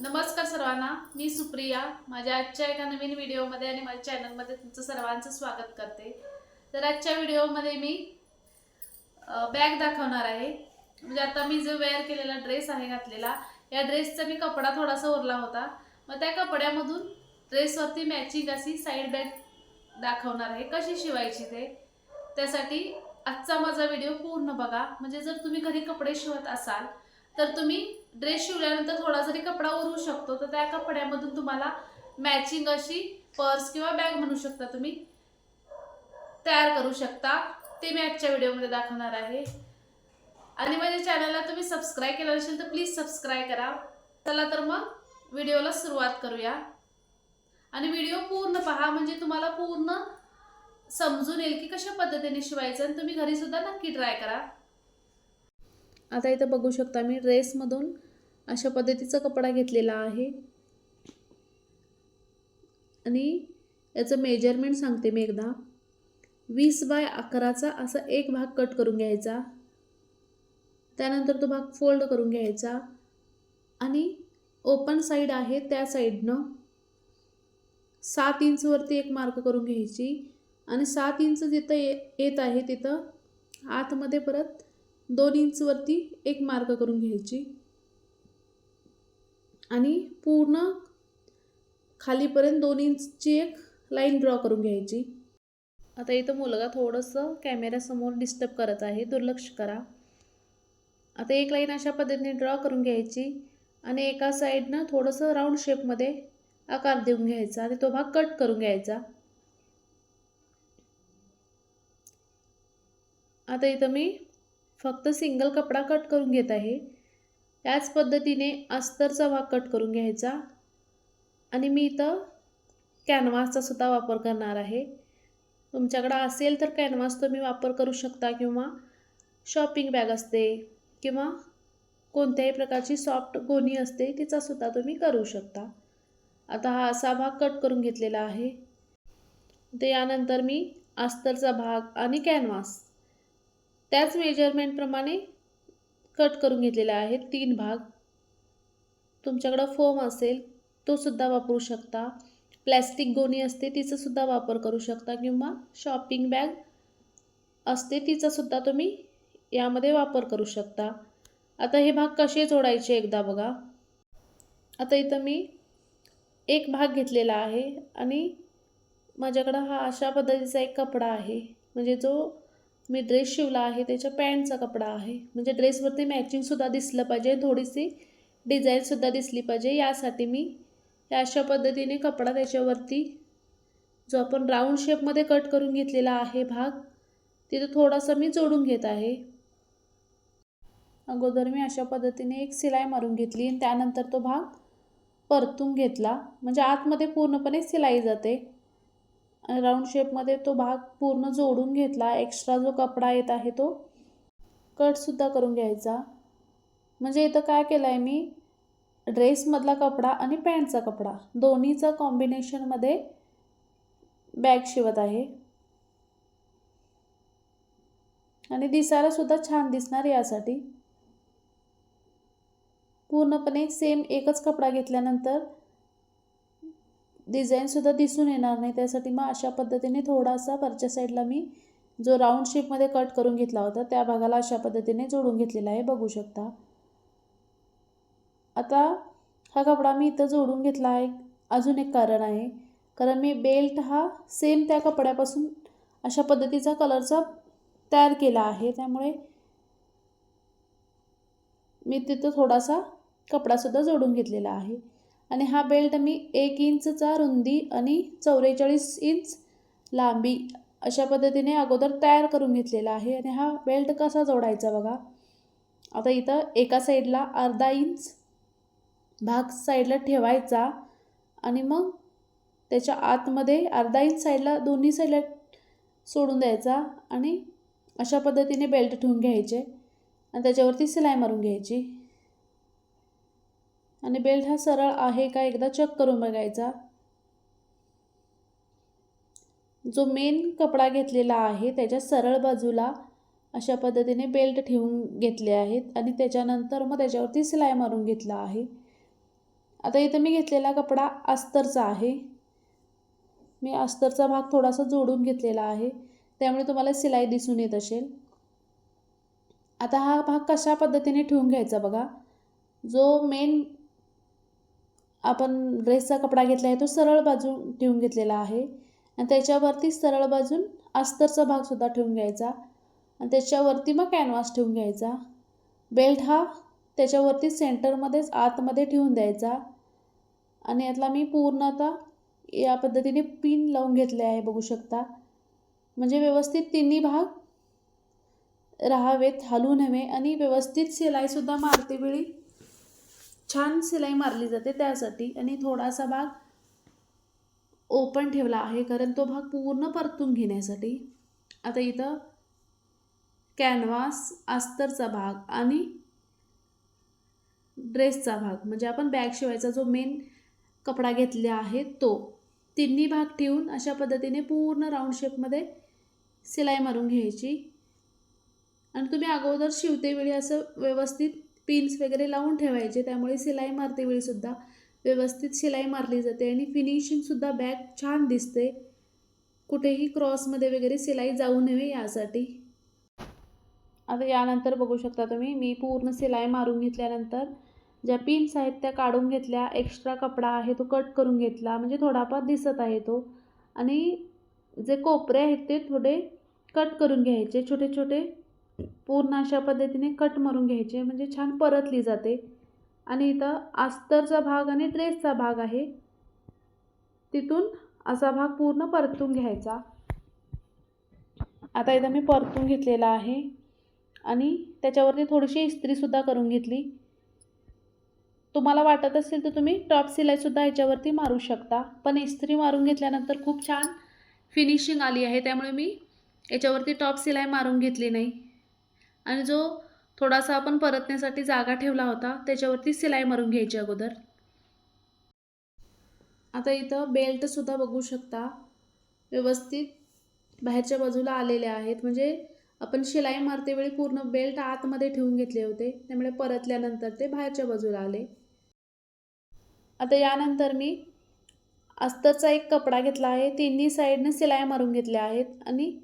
नमस्कार सर्वांना मी सुप्रिया. माझ्या आजच्या एका नवीन व्हिडिओमध्ये आणि माझ्या चॅनलमध्ये तुमचं सर्वांचं स्वागत करते. तर आजच्या व्हिडिओमध्ये मी बॅग दाखवणार आहे. म्हणजे आता मी जो वेअर केलेला ड्रेस आहे घातलेला या ड्रेसचा मी कपडा थोडासा उरला होता. मग त्या कपड्यामधून ड्रेसवरती मॅचिंग अशी साईड बॅग दाखवणार आहे. कशी शिवायची ते? त्यासाठी आजचा माझा व्हिडिओ पूर्ण बघा. म्हणजे जर तुम्ही घरी कपडे शिवत असाल तर तुम्ही ड्रेस शिवल्यानंतर थोडा जरी कपडा उरू शकतो तर त्या कपड्यामधून तुम्हाला मॅचिंग अशी पर्स किंवा बॅग म्हणू शकता तुम्ही. तयार करू शकता. ते मी आजच्या व्हिडिओमध्ये दाखवणार आहे. आणि माझ्या चॅनलला तुम्ही सबस्क्राईब केलं असेल तर प्लीज सबस्क्राईब करा. चला तर मग व्हिडिओला सुरुवात करूया. आणि व्हिडिओ पूर्ण पहा म्हणजे तुम्हाला पूर्ण समजून येईल की कशा पद्धतीने शिवायचं आणि तुम्ही घरीसुद्धा नक्की ट्राय करा. आता इथं बघू शकता मी ड्रेसमधून अशा पद्धतीचा कपडा घेतलेला आहे. आणि याचं मेजरमेंट सांगते मी एकदा. वीस बाय अकराचा असा एक भाग कट करून घ्यायचा. त्यानंतर तो भाग फोल्ड करून घ्यायचा. आणि ओपन साईड आहे त्या साईडनं सात इंचवरती एक मार्क करून घ्यायची. आणि सात इंच जिथं ये येत आहे तिथं आतमध्ये परत दोन इंचवरती एक मार्क करून घ्यायची. आणि पूर्ण खालीपर्यंत दोन इंचची एक लाईन ड्रॉ करून घ्यायची. आता इथं मुलगा थोडंसं कॅमेऱ्यासमोर डिस्टर्ब करत आहे दुर्लक्ष करा. आता एक लाईन अशा पद्धतीने ड्रॉ करून घ्यायची आणि एका साईडनं थोडंसं राऊंड शेपमध्ये आकार देऊन घ्यायचा आणि तो भाग कट करून घ्यायचा. आता इथं मी फक्त सिंगल कपडा कट करून घेत आहे. त्याच पद्धतीने अस्तरचा भाग कट करून घ्यायचा. आणि मी इथं कॅनव्हासचा सुद्धा वापर करणार आहे. तुमच्याकडं असेल तर कॅनव्हास तुम्ही वापर करू शकता किंवा शॉपिंग बॅग असते किंवा कोणत्याही प्रकारची सॉफ्ट गोणी असते तिचासुद्धा तुम्ही करू शकता. आता हा असा भाग कट करून घेतलेला आहे. ते यानंतर मी अस्तरचा भाग आणि कॅनव्हास त्याच मेजरमेंटप्रमाणे कट करून घेतलेला आहे. तीन भाग. तुमच्याकडं फोम असेल तो सुद्धा वापरू शकता. प्लॅस्टिक गोणी असते तिचासुद्धा वापर करू शकता. किंवा शॉपिंग बॅग असते तिचासुद्धा तुम्ही यामध्ये वापर करू शकता. आता हे भाग कसे जोडायचे एकदा बघा. आता इथं मी एक भाग घेतलेला आहे आणि माझ्याकडं हा अशा पद्धतीचा एक कपडा आहे. म्हणजे जो मी ड्रेस शिवला आहे त्याच्या पॅन्टचा कपडा आहे. म्हणजे ड्रेसवरती मॅचिंगसुद्धा दिसलं पाहिजे थोडीशी डिझाईनसुद्धा दिसली पाहिजे. यासाठी मी या अशा पद्धतीने कपडा त्याच्यावरती जो आपण राऊंड शेपमध्ये कट करून घेतलेला आहे भाग तिथं थोडासा मी जोडून घेत आहे. अगोदर मी अशा पद्धतीने एक सिलाई मारून घेतली आणि त्यानंतर तो भाग परतून घेतला. म्हणजे आतमध्ये पूर्णपणे सिलाई जाते. राऊंड शेपमध्ये तो भाग पूर्ण जोडून घेतला. एक्स्ट्रा जो कपडा येत आहे तो कटसुद्धा करून घ्यायचा. म्हणजे इथं काय केलं आहे मी? ड्रेसमधला कपडा आणि पॅन्टचा कपडा. दोन्हीचा कॉम्बिनेशनमध्ये बॅग शिवत आहे. आणि दिसायलासुद्धा छान दिसणार यासाठी. पूर्णपणे सेम एकच कपडा घेतल्यानंतर डिझाईनसुद्धा दिसून येणार नाही. त्यासाठी मग अशा पद्धतीने थोडासा वरच्या साईडला मी जो राऊंड शेपमध्ये कट करून घेतला होता त्या भागाला अशा पद्धतीने जोडून घेतलेला आहे. बघू शकता. आता हा कपडा मी इथं जोडून घेतला आहे. अजून एक कारण आहे. कारण मी बेल्ट हा सेम त्या कपड्यापासून अशा पद्धतीचा कलरचा तयार केला आहे. त्यामुळे मी तिथं थोडासा कपडासुद्धा जोडून घेतलेला आहे. आणि हा बेल्ट मी एक इंचचा रुंदी आणि चौवेचाळीस इंच लांबी अशा पद्धतीने अगोदर तयार करून घेतलेला आहे. आणि हा बेल्ट कसा जोडायचा बघा. आता इथं एका साईडला अर्धा इंच भाग साईडला ठेवायचा आणि मग त्याच्या आतमध्ये अर्धा इंच साईडला दोन्ही साईडला सोडून द्यायचा आणि अशा पद्धतीने बेल्ट ठेवून घ्यायचे. आणि त्याच्यावरती सिलाई मारून घ्यायची. आणि बेल्ट हा सरळ आहे का एकदा चेक करून बघायचा. जो मेन कपडा घेतलेला आहे त्याच्या सरळ बाजूला अशा पद्धतीने बेल्ट ठेवून घेतले आहेत आणि त्याच्यानंतर मग त्याच्यावरती सिलाई मारून घेतला आहे. आता इथं मी घेतलेला कपडा अस्तरचा आहे. मी अस्तरचा भाग थोडासा जोडून घेतलेला आहे. त्यामुळे तुम्हाला सिलाई दिसून येत असेल. आता हा भाग कशा पद्धतीने ठेवून घ्यायचा बघा. जो मेन आपण ड्रेसचा कपडा घेतला आहे तो सरळ बाजू ठेवून घेतलेला आहे. आणि त्याच्यावरती सरळ बाजून अस्तरचा भागसुद्धा ठेवून घ्यायचा. आणि त्याच्यावरती मग कॅनव्हास ठेवून घ्यायचा. बेल्ट हा त्याच्यावरती सेंटरमध्येच आतमध्ये ठेवून द्यायचा. आणि यातला मी पूर्णतः या पद्धतीने पिन लावून घेतले आहे बघू शकता. म्हणजे व्यवस्थित तिन्ही भाग राहावेत हलू नव्हे आणि व्यवस्थित शिलाईसुद्धा मारते वेळी छान सिलाई मारली जाते त्यासाठी. आणि थोडासा भाग ओपन ठेवला आहे कारण तो भाग पूर्ण परतून घेण्यासाठी. आता इथं कॅनव्हास अस्तरचा भाग आणि ड्रेसचा भाग. म्हणजे आपण बॅग शिवायचा जो मेन कपडा घेतला आहे तो. तिन्ही भाग ठेवून अशा पद्धतीने पूर्ण राऊंड शेपमध्ये शिलाई मारून घ्यायची. आणि तुम्ही अगोदर शिवतेवेळी असं व्यवस्थित पिन्स वगैरे लावून ठेवायचे त्यामुळे शिलाई मारते वेळीसुद्धा. व्यवस्थित शिलाई मारली जाते आणि फिनिशिंगसुद्धा बॅग छान दिसते. कुठेही क्रॉसमध्ये वगैरे शिलाई जाऊ नये यासाठी. आता यानंतर बघू शकता तुम्ही मी पूर्ण शिलाई मारून घेतल्यानंतर ज्या पिन्स आहेत त्या काढून घेतल्या एक्स्ट्रा कपडा आहे तो कट करून घेतला म्हणजे थोडाफार दिसत आहे तो. आणि जे कोपरे आहेत ते थोडे कट करून घ्यायचे छोटे छोटे पूर्ण अशा पद्धतीने कट मारून घ्यायचे म्हणजे छान परतली जाते. आणि इथं अस्तरचा भाग आणि ड्रेसचा भाग आहे. तिथून असा भाग पूर्ण परतून घ्यायचा. आता इथं मी परतून घेतलेला आहे. आणि त्याच्यावरती थोडीशी इस्त्रीसुद्धा करून घेतली. तुम्हाला वाटत असेल तर तुम्ही टॉप सिलाईसुद्धा ह्याच्यावरती मारू शकता. पण इस्त्री मारून घेतल्यानंतर खूप छान फिनिशिंग आली आहे. त्यामुळे मी याच्यावरती टॉप सिलाई मारून घेतली नाही. आणि जो थोडासा आपण परतण्यासाठी जागा ठेवला होता त्याच्यावरती सिलाई मारून घ्यायची अगोदर. आता इथं बेल्टसुद्धा बघू शकता. व्यवस्थित बाहेरच्या बाजूला आलेले आहेत. म्हणजे आपण शिलाई मारतेवेळी पूर्ण बेल्ट आतमध्ये ठेवून घेतले होते. त्यामुळे परतल्यानंतर ते बाहेरच्या बाजूला आले. आता यानंतर मी अस्तरचा एक कपडा घेतला आहे. तिन्ही साईडनं शिलाई मारून घेतल्या आहेत. आणि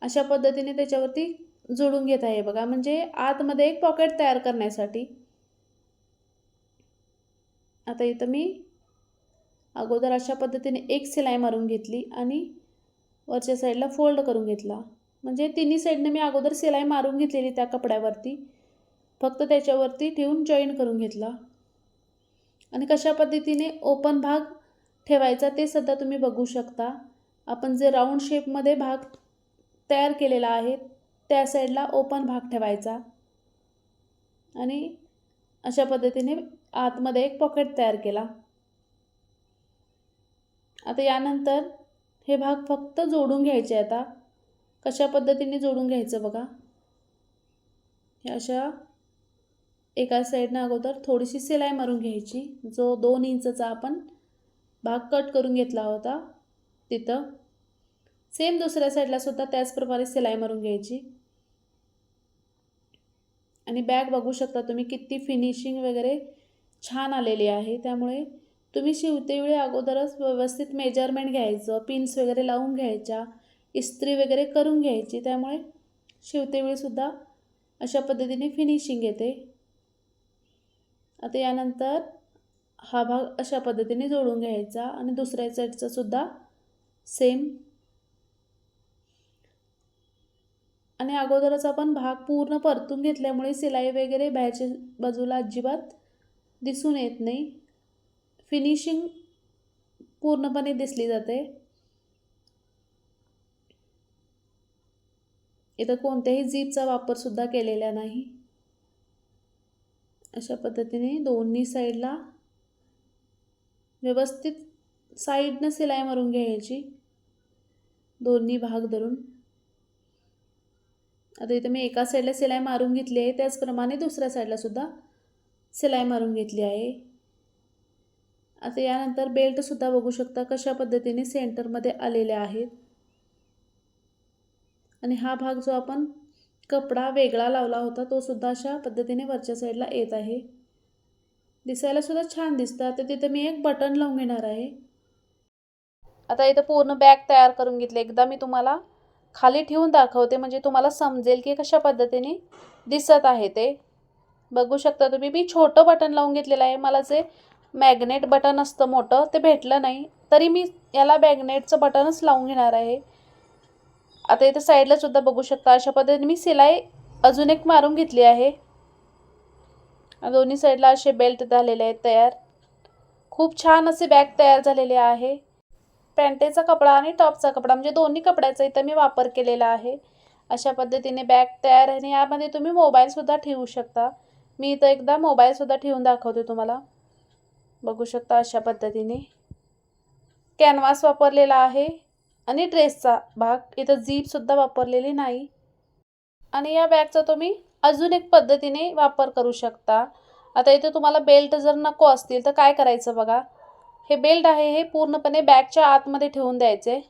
अशा पद्धतीने त्याच्यावरती जोडून घेत आहे बघा. म्हणजे आतमध्ये एक पॉकेट तयार करण्यासाठी. आता इथं मी अगोदर अशा पद्धतीने एक शिलाई मारून घेतली आणि वरच्या साईडला फोल्ड करून घेतला. म्हणजे तिन्ही साईडने मी अगोदर सिलाई मारून घेतलेली त्या कपड्यावरती. फक्त त्याच्यावरती ठेवून जॉईन करून घेतला. आणि कशा पद्धतीने ओपन भाग ठेवायचा ते सुद्धा तुम्ही बघू शकता. आपण जे राऊंड शेपमध्ये भाग तयार केलेला आहे त्या साईडला ओपन भाग ठेवायचा. आणि अशा पद्धतीने आतमध्ये एक पॉकेट तयार केला. आता यानंतर हे भाग फक्त जोडून घ्यायचे आता. कशा पद्धतीने जोडून घ्यायचं बघा. हे अशा एका साईडनं अगोदर थोडीशी सिलाई मारून घ्यायची. जो दोन इंचचा आपण भाग कट करून घेतला होता तिथं. सेम दुसऱ्या साईडला सुद्धा त्याचप्रमाणे सिलाई मारून घ्यायची. आणि बॅग बघू शकता तुम्ही किती फिनिशिंग वगैरे छान आलेली आहे. त्यामुळे तुम्ही शिवतेवेळी अगोदरच व्यवस्थित मेजरमेंट घ्यायचं पिन्स वगैरे लावून घ्यायच्या इस्त्री वगैरे करून घ्यायची. त्यामुळे शिवतेवेळीसुद्धा अशा पद्धतीने फिनिशिंग येते. आता यानंतर हा भाग अशा पद्धतीने जोडून घ्यायचा आणि दुसऱ्या साईडचासुद्धा सेम आणि अगोदरच आपण भाग पूर्ण परतून घेतल्यामुळे सिलाई वगैरे बाहेरच्या बाजूला अजिबात दिसून येत नाही. फिनिशिंग पूर्णपणे दिसली जाते. इथं कोणत्याही जीपचा वापरसुद्धा केलेला नाही. अशा पद्धतीने दोन्ही साईडला व्यवस्थित साईडनं सिलाई मारून घ्यायची. दोन्ही भाग धरून. आता इथं मी एका साईडला सिलाई मारून घेतली आहे त्याचप्रमाणे दुसऱ्या साईडलासुद्धा सिलाई मारून घेतली आहे. आता यानंतर बेल्टसुद्धा बघू शकता कशा पद्धतीने सेंटरमध्ये आलेले आहेत. आणि हा भाग जो आपण कपडा वेगळा लावला होता तो सुद्धा अशा पद्धतीने वरच्या साईडला येत आहे. दिसायला सुद्धा छान दिसतं. आता तिथं मी एक बटन लावून घेणार आहे. आता इथं पूर्ण बॅग तयार करून घेतली. एकदा मी तुम्हाला खाली ठेवून दाखवते म्हणजे तुम्हाला समजेल की कशा पद्धतीने दिसत आहे ते. बघू शकता तुम्ही मी छोटं बटन लावून घेतलेलं आहे. मला जे मॅग्नेट बटन असतं मोठं ते भेटलं नाही. तरी मी याला मॅग्नेटचं बटनच लावून घेणार आहे. आता इथे साईडला सुद्धा बघू शकता अशा पद्धतीने मी सिलाई अजून एक मारून घेतली आहे. दोन्ही साईडला असे बेल्ट झालेले आहेत तयार. खूप छान असे बॅग तयार झालेले आहे. पॅन्टेचा कपडा आणि टॉपचा कपडा म्हणजे दोन्ही कपड्याचा इथं मी वापर केलेला आहे. अशा पद्धतीने बॅग तयार आहे आणि यामध्ये तुम्ही मोबाईलसुद्धा ठेवू शकता. मी इथं एकदा मोबाईलसुद्धा ठेवून दाखवते तुम्हाला. बघू शकता अशा पद्धतीने. कॅनव्हास वापरलेला आहे आणि ड्रेसचा भाग. इथं जीपसुद्धा वापरलेली नाही. आणि या बॅगचा तुम्ही अजून एक पद्धतीने वापर करू शकता. आता इथे तुम्हाला बेल्ट जर नको असतील तर काय करायचं बघा? हे बेल्ट आहे हे पूर्णपणे बॅगच्या आतमध्ये ठेवून द्यायचे.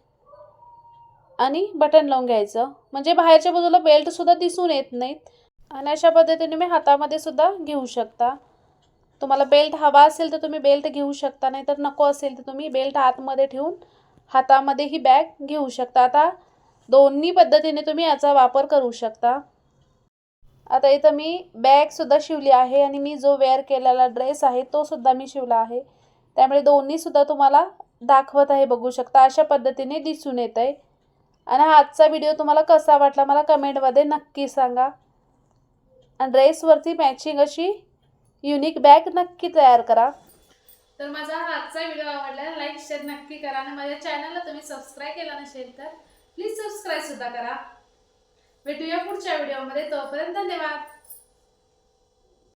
आणि बटन लावून घ्यायचं. म्हणजे बाहेरच्या बाजूला बेल्टसुद्धा दिसून येत नाहीत. आणि अशा पद्धतीने मी हातामध्ये सुद्धा घेऊ शकता. तुम्हाला बेल्ट हवा असेल तर तुम्ही बेल्ट घेऊ शकता नाही तर नको असेल तर तुम्ही बेल्ट आतमध्ये ठेवून हातामध्ये ही बॅग घेऊ शकता. आता दोन्ही पद्धतीने तुम्ही याचा वापर करू शकता. आता इथं मी बॅगसुद्धा शिवली आहे आणि मी जो वेअर केलेला ड्रेस आहे तो सुद्धा मी शिवला आहे. त्यामुळे दोन्हीसुद्धा तुम्हाला दाखवत आहे बघू शकता. अशा पद्धतीने दिसून येत आहे आणि हा आजचा व्हिडिओ तुम्हाला कसा वाटला मला कमेंटमध्ये नक्की सांगा. आणि ड्रेसवरती मॅचिंग अशी युनिक बॅग नक्की तयार करा. तर माझा हा आजचा व्हिडिओ आवडला लाईक शेअर नक्की करा. आणि माझ्या चॅनलला तुम्ही सबस्क्राईब केला नसेल तर प्लीज सबस्क्राईब सुद्धा करा. भेटूया पुढच्या व्हिडिओमध्ये तोपर्यंत धन्यवाद.